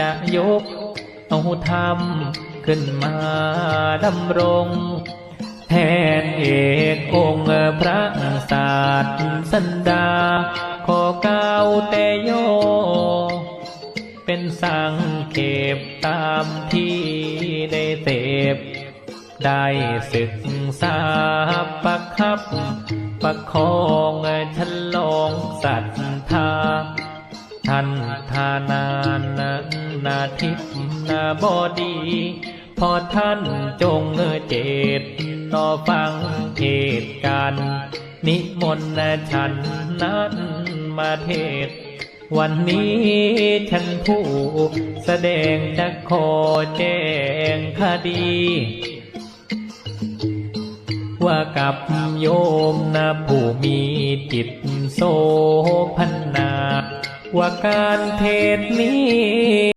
จะยกเอาธรรมขึ้นมาดำรง แทนเอกองค์พระศาสสันดา ขอเก้าแต่โย เป็นสังเขปตามที่ได้เสพได้ศึกษาประคับ ประคองฉลองศรัทธาท่านทานาน นาทิพนาบอดี พอท่านจงเจตนอฟังเหตุการณ์นิมนต์ฉันนั้นมาเทศ วันนี้ฉันผู้แสดงจะขอแจ้งคดี ว่ากับโยมนะผู้มีจิตโสพันนาว่าการเทศนี้